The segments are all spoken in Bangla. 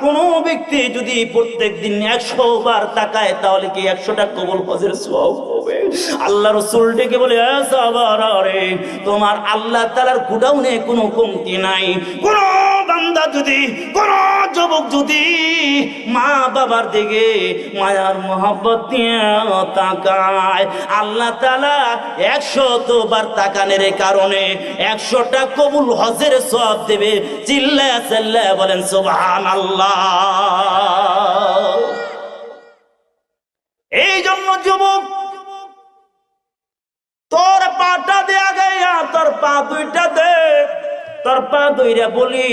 কোন ব্যক্তি যদি প্রত্যেক দিন একশো বার তাকায়, তাহলে কি একশোটা কবল হজের সব হবে? আল্লাহ রসুল ডেকে বলে, "এ সাহাবারা রে, তোমার আল্লাহ তালার গুডাউনে কোনো কমতি নাই। কোন বান্দা যদি, কোন যুবক যদি মা বাবার দিকে মায়ার মোহাব্বত দিয়ে তাকায়, আল্লাহ তালা একশো বার তাকানের কারণে একশোটা কবুল হজের সব দেবে। চিল্লা চিল্লা বলেন সুবহান আল্লাহ এই জন্য যুবক, তোর পাটা দে আগে তোর পা দুইটা দে। তোর পা দইরা বলি,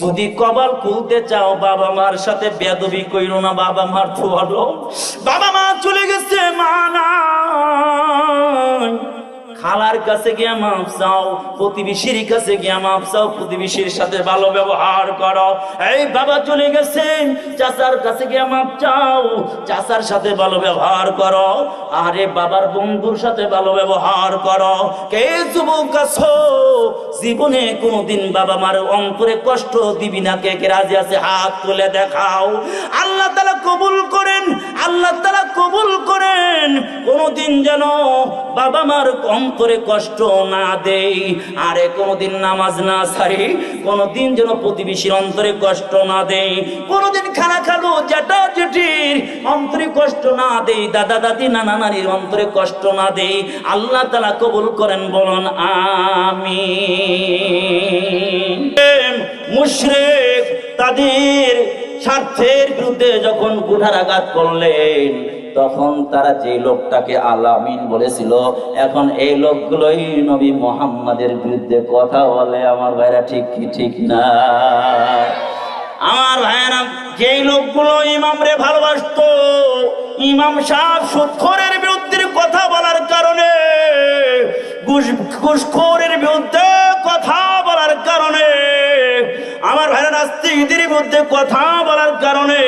যদি কবাল খুলতে চাও, বাবা মার সাথে বেদবি কইরো না, বাবা মার তো বাবা মা চলে গেছে মা নাই খালার কাছে গিয়া মাপ চাও, প্রতিবেশীর কাছে গিয়া মাপ চাও, প্রতিবেশীর সাথে ভালো ব্যবহার করো। এই বাবা চলে গেছেন চাচার কাছে গিয়া মাপ চাও, চাচার সাথে ভালো ব্যবহার করো। আরে বাবার বন্ধুর সাথে ভালো ব্যবহার করো। কে যুবক আছো? জীবনে কোনোদিন বাবা মার অন্তরে কষ্ট দিবি না, কে কে রাজি আছে হাত তুলে দেখাও। আল্লাহ তালা কবুল করেন আল্লাহ তালা কবুল করেন, কোনোদিন যেন বাবা মার অন্তরে কষ্ট না দেই। আরে কোনোদিন নামাজ না ছাড়ি কোনোদিন যেন প্রতিবেশীর অন্তরে কষ্ট না দেই। কোনোদিন খানা খালো যেটা জেঠির অন্তরে কষ্ট না দেই। দাদা দাদি নানা নানির অন্তরে কষ্ট না দেই। আল্লাহ তালা কবুল করেন, বলুন আমি মুশরিক তাদের স্বার্থের বিরুদ্ধে যখন কুঠারাঘাত করলেন, তখন তারা যে লোকটাকে আলামিন বলেছিল, এখন এই লোকগুলোই নবী মোহাম্মদের বিরুদ্ধে কথা বলে, আমার ভাইরা ঠিক কি, ঠিক না? আমার ভাইরা, যেই লোকগুলো ইমামরে ভালোবাসতো, ইমাম সাহেব সুৎখরের বিরুদ্ধে কথা বলার কারণে, ঘুষ- ঘুষখোরের বিরুদ্ধে ভাইরা মধ্যে কথা বলার কারণে,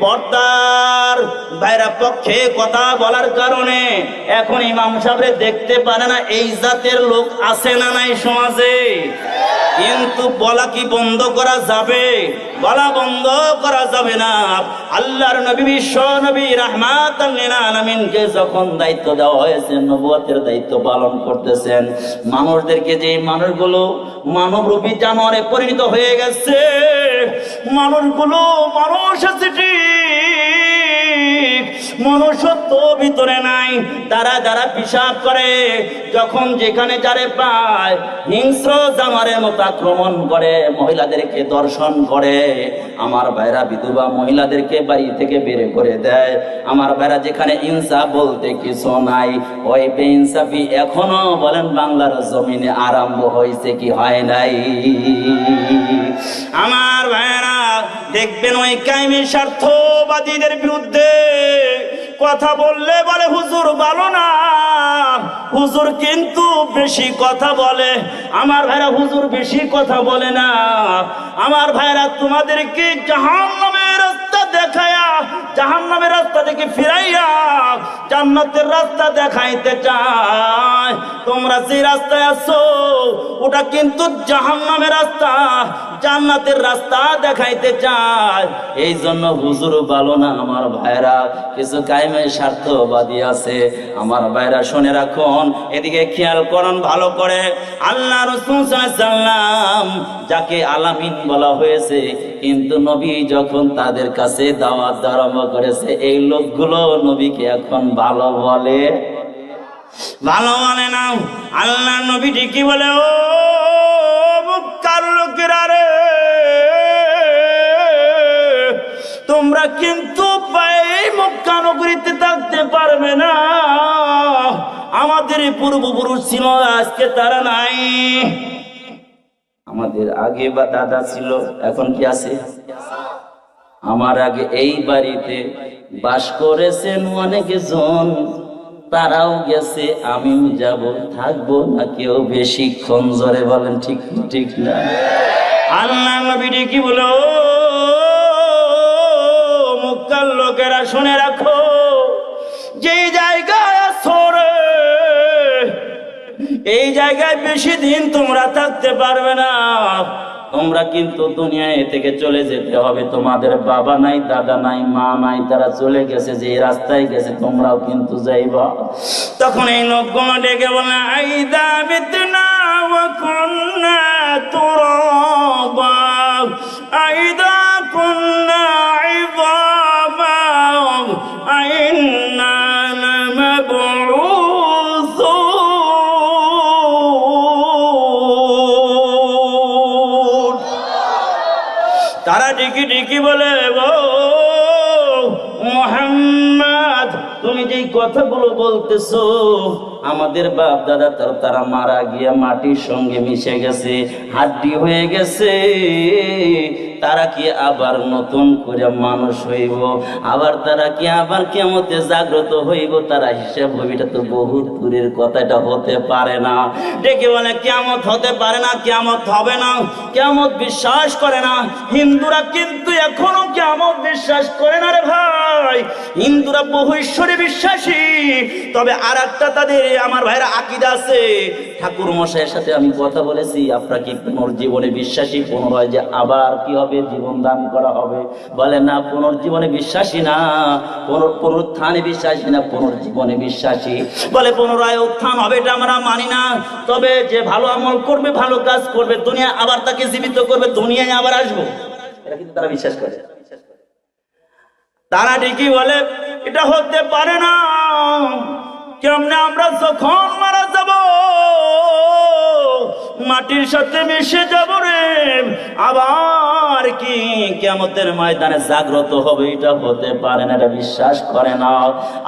পর্দার ভাইরা পক্ষে কথা বলার কারণে এখন ইমাম সাহেব দেখতে পারে না এই জাতের লোক আছে না নাই সমাজে। কিন্তু বলা কি বন্ধ করা যাবে? বলা বন্ধ করা যাবে না। আল্লাহর নবী, বিশ্ব নবী আলামিনকে যখন দায়িত্ব দেওয়া হয়েছে, নবুয়তের দায়িত্ব পালন করতেছেন। মানুষদেরকে যে মানুষগুলো মানবরূপী জানোয়ারে পরিণত হয়ে গেছে, মানুষগুলো মানুষ আছে ঠিক। মনুষ্যত্ব ভিতরে নাই। তারা যারা পিসাব করে, যখন যেখানে যারে পায়, হিংস্র জামারের মতো আক্রমণ করে, মহিলাদেরকে দর্শন করে, আমার ভাইরা বিধবা মহিলাদেরকে বাড়ি থেকে বের করে দেয়। আমার ভাইরা যেখানে ইনসাফ বলতে কিছু নাই। ওই বেইনসাফি এখনও বলেন বাংলার জমিনে আরম্ভ হয়েছে কি হয় নাই। আমার ভাইরা, দেখবেন ওই কায়েমের স্বার্থবাদীদের বিরুদ্ধে কথা বললে বলে, হুজুর ভালো না। হুজুর কিন্তু বেশি কথা বলে। আমার ভাইরা হুজুর বেশি কথা বলে না। আমার ভাইরা তোমাদেরকে জাহান্নামের রাস্তা দেখায়া, জাহান্নামের রাস্তা থেকে ফিরাইয়া জান্নাতের রাস্তা দেখাইতে চায়। তোমরা যে রাস্তায় আছো, ওটা কিন্তু জাহান্নামের রাস্তা। জান্নাতের রাস্তা দেখাইতে চায়। এই জন্য হুজুর ভালো না, আমার ভাইরা, কিছু কায়েমের স্বার্থবাদী আছে। আমার ভাইরা শুনে রাখুন, এদিকে খেয়াল করুন ভালো করে। আল্লাহ রসুল সাল্লাম যাকে আলামিন বলা হয়েছে, কিন্তু নবী যখন তাদের কাছে দাওয়াত আরম্ভ করেছে, এই লোকগুলো নবীকে এখন ভালো বলে। ভালো বলে না। আল্লাহ নবীটি কি বলে, ও তোমরা কিন্তু মক্কা নগরীতে থাকতে পারবে না। আমাদের পূর্বপুরুষ ছিল, আজকে তারা নাই। আমাদের আগে বা দাদা ছিল, এখন কি আছে? আমার আগে এই বাড়িতে বাস করেছেন অনেক জন তারাও গেছে, আমিও যাব, থাকব না কেউ বেশিক্ষণ। জোরে বলেন, ঠিক ঠিক না। আল্লাহ নবীটি কি বলো শুনে রাখো যে জায়গায় সরে এই জায়গায় বেশি দিন তোমরা থাকতে পারবে না। তোমরা কিন্তু দুনিয়ায় থেকে চলে যেতে হবে। তোমাদের বাবা নাই, দাদা নাই, মা নাই, তারা চলে গেছে যে রাস্তায় গেছে, তোমরাও কিন্তু যাইবা। তখন এই লোকগুলো ডেকে বলে, আইদা মিতনা ওয়া কুন্না তুরাবা, আইদা কুন্না ইযামা আইন্না লামাবউসুন তারা ডিকি ডিকি বলে গো, মোহাম্মদ, তুমি যেই কথাগুলো বলতেছো, আমাদের বাপ দাদা তার তারা মারা গিয়ে মাটির সঙ্গে মিশে গেছে, হাড্ডি হয়ে গেছে। তারা কি আবার নতুন করে মানুষ হইব? আবার তারা কি আবার কেমতে জাগ্রত হইব? তারা হিসাব হইব এটা তো বহু দূরের কথা, এটা হতে পারে না। ডেকে বলে কেমত হতে পারে না কেমত হবে না কেমত বিশ্বাস করে না। হিন্দুরা কিন্তু এখনও কেমত বিশ্বাস করে না রে ভাই। হিন্দুরা বহু ঈশ্বরে বিশ্বাসী। তবে আর একটা তাদের, আমার ভাইরা আকিদা আছে। ঠাকুর মশাইয়ের সাথে আমি কথা বলেছি আপনারা কি পুনর্জীবনে বিশ্বাসী, পুনরায় যে আবার কি হবে, জীবন দান করা হবে। বলে না, পুনর্জীবনে বিশ্বাসী না, পুনর- পুনরুত্থানে বিশ্বাসী না, পুনর্জীবনে বিশ্বাসী। বলে, পুনরায় উত্থান হবে এটা আমরা মানি না। তবে যে ভালো আমল করবে, ভালো কাজ করবে দুনিয়া আবার তাকে জীবিত করবে, দুনিয়ায় আবার আসব। এটা কিন্তু তারা বিশ্বাস করে। তারা ঠিকই বলে, এটা হতে পারে না। কেমনে আমরা যখন মাটির সাথে মিশে যাব রে। আবার কি কেমতের ময়দানে জাগ্রত হবে, এটা হতে পারে না, এটা বিশ্বাস করে না।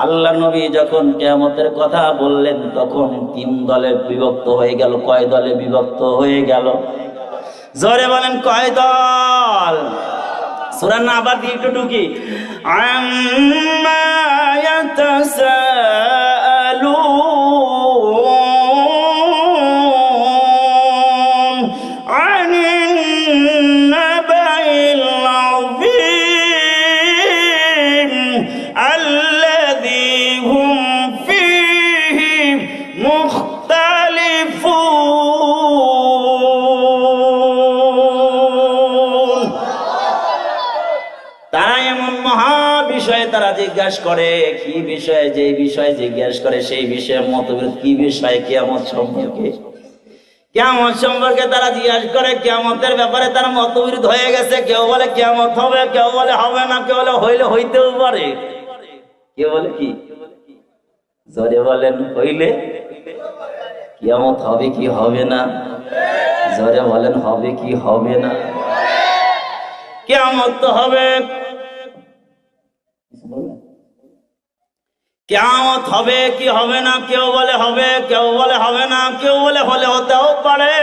আল্লাহ নবী যখন কেমতের কথা বললেন, তখন তিন দলে বিভক্ত হয়ে গেল, কয় দলে বিভক্ত হয়ে গেল? জোরে বলেন, কয় দল? সুরান আবার দিয়ে একটু ঢুকি। আম্মা বিষয়ে তারা জিজ্ঞাসা করে, কি বিষয়ে, যে বিষয়ে জিজ্ঞাসা করে, সেই বিষয়ে মতবিরোধ, কি বিষয়ে কেমন সম্পর্কে? কেমন সম্পর্কে তারা জিজ্ঞাসা করে কেমতের ব্যাপারে তারা মতবিরোধ হয়ে গেছে। কেউ বলে কেমত হবে, কেউ বলে হবে না, কেউ বলে হইলে হইতেও পারে। কে বলে কি? জোরে বলেন, হইলে? কেমত হবে কি হবে না? জোরে বলেন, হবে কি হবে না? কেমত তো হবে। কেমত হবে কি হবে না, কেউ বলে হবে, কেউ বলে হবে না, কেউ বলে হলে হতেও পারে।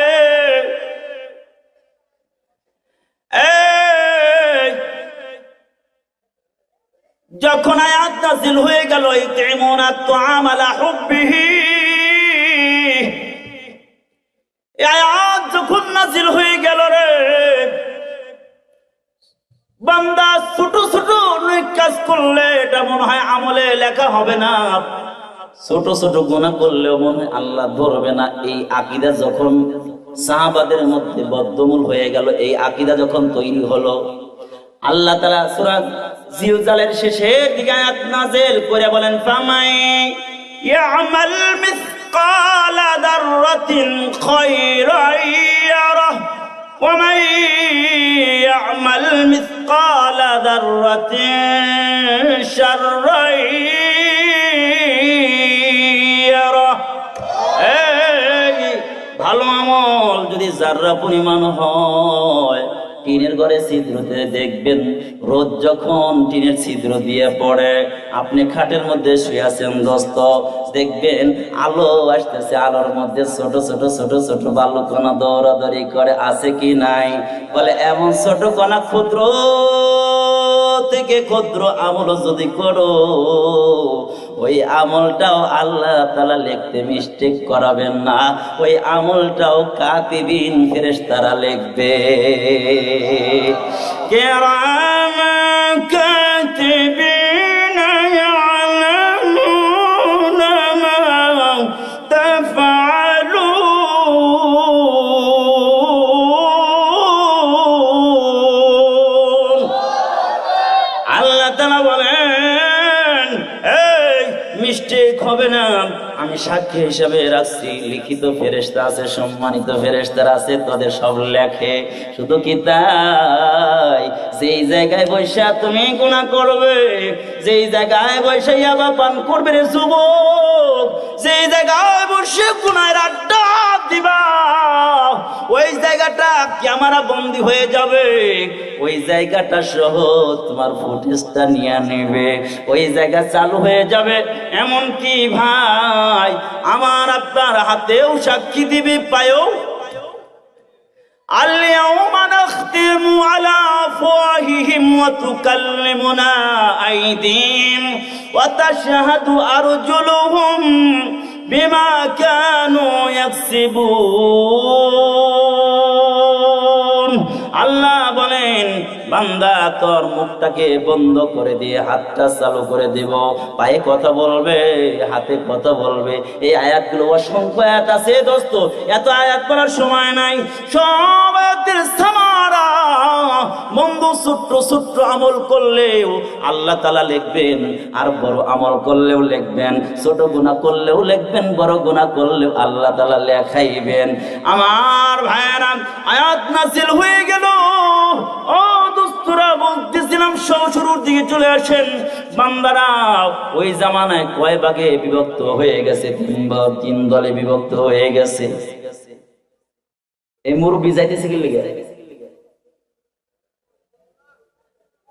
যখন আয়াত নাজিল হয়ে গেল আয়াত যখন নাজিল হয়ে গেল রে বান্দা ছোট ছোট অনেক কাজ করলে এটা মনে হয় আমলে লেখা হবে না। ছোট ছোট গুণা করলেও মনে আল্লাহ ধরবে না। এই আকিদা যখন সাহাবাদের মধ্যে বদ্ধমূল হয়ে গেল, এই আকিদা যখন তৈরি হলো, আল্লাহ তালা সূরা জিলজালের শেষের দিকে নাযিল করে বলেন, ফামাই ইয়ামাল মিসকালা দাররাতিন খায়রান ইয়ারাহ ومن يعمل مثقال ذرة شرا يره এই ভালো আমল যদি যার্রা পরিমাণ হয় টিনের ঘরে ছিদ্রতে দেখবেন রোদ যখন টিনের ছিদ্র দিয়ে পড়ে আপনি খাটের মধ্যে শুয়ে আছেন দোস্ত দেখবেন আলো আসতেছে, আলোর মধ্যে ছোট ছোট ছোট ছোট বালুকণা দৌড়াদৌড়ি করে, আছে কি নাই? বলে, এমন ছোট কণা ক্ষুদ্র থেকে ক্ষুদ্র আমল যদি করো, ওই আমলটাও আল্লাহ তালা লিখতে মিস্টেক করাবেন না, ওই আমলটাও কাতিবিন ফেরেশতারা লিখবে। কেরামা মিস্টেক হবে না। আমি সাক্ষী হিসাবে রাখছি। লিখিত ফেরেস্তা আছে, সম্মানিত ফেরেস্তারা আছে, তাদের সব লেখে। শুধু কি তাই? যেই জায়গায় বৈশা তুমি গুণা করবে, যেই জায়গায় বৈশা ইয়াবা পান করবে রে যুবক, যেই জায়গায় বসে গুণায় আড্ডা ওই জায়গাটা ক্যামেরা বন্দি হয়ে যাবে ওই জায়গাটা সহ তোমার ফুটেজটা নিয়ে নেবে ওই জায়গা চালু হয়ে যাবে এমন কি ভাই আমার আপনার হাতেও সাক্ষী দিবে পায়েও اليوم نختم على أفواههم وتكلمنا أيديهم وتشهد أرجلهم বিমা কানু ইয়াকসিবুন। আল্লাহ বলেন, বান্দা তোর মুখটাকে বন্ধ করে দিয়ে হাতটা চালু করে দেব। পায়ে কথা বলবে, হাতে কথা বলবে। এই আয়াতগুলো অসংখ্য আয়াত আছে, দোস্ত। এত আয়াত করার সময় নাই। সব স্থান ছোট্ট ছোট্ট আমল করলেও আল্লাহ তালা লিখবেন, আর বড় আমল করলেও লিখবেন, ছোট গুণা করলেও লিখবেন, বড় গুণা করলেও আল্লাহ তালা লেখাইবেন। আমার ভাইয়েরা, আয়াত নাসিল হয়ে গেল। ও বলতেছিলাম শুরুর দিকে চলে আসেন। বান্দারা, ওই জামানায় কয় ভাগে বিভক্ত হয়ে গেছে? তিন তিন দলে বিভক্ত হয়ে গেছে। এই মুরব্বী যাইতেছে কি লিগে?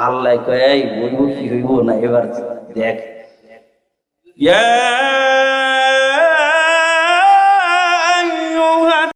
আল্লাহ কয় এই হইব কি হইব না এবার দেখ।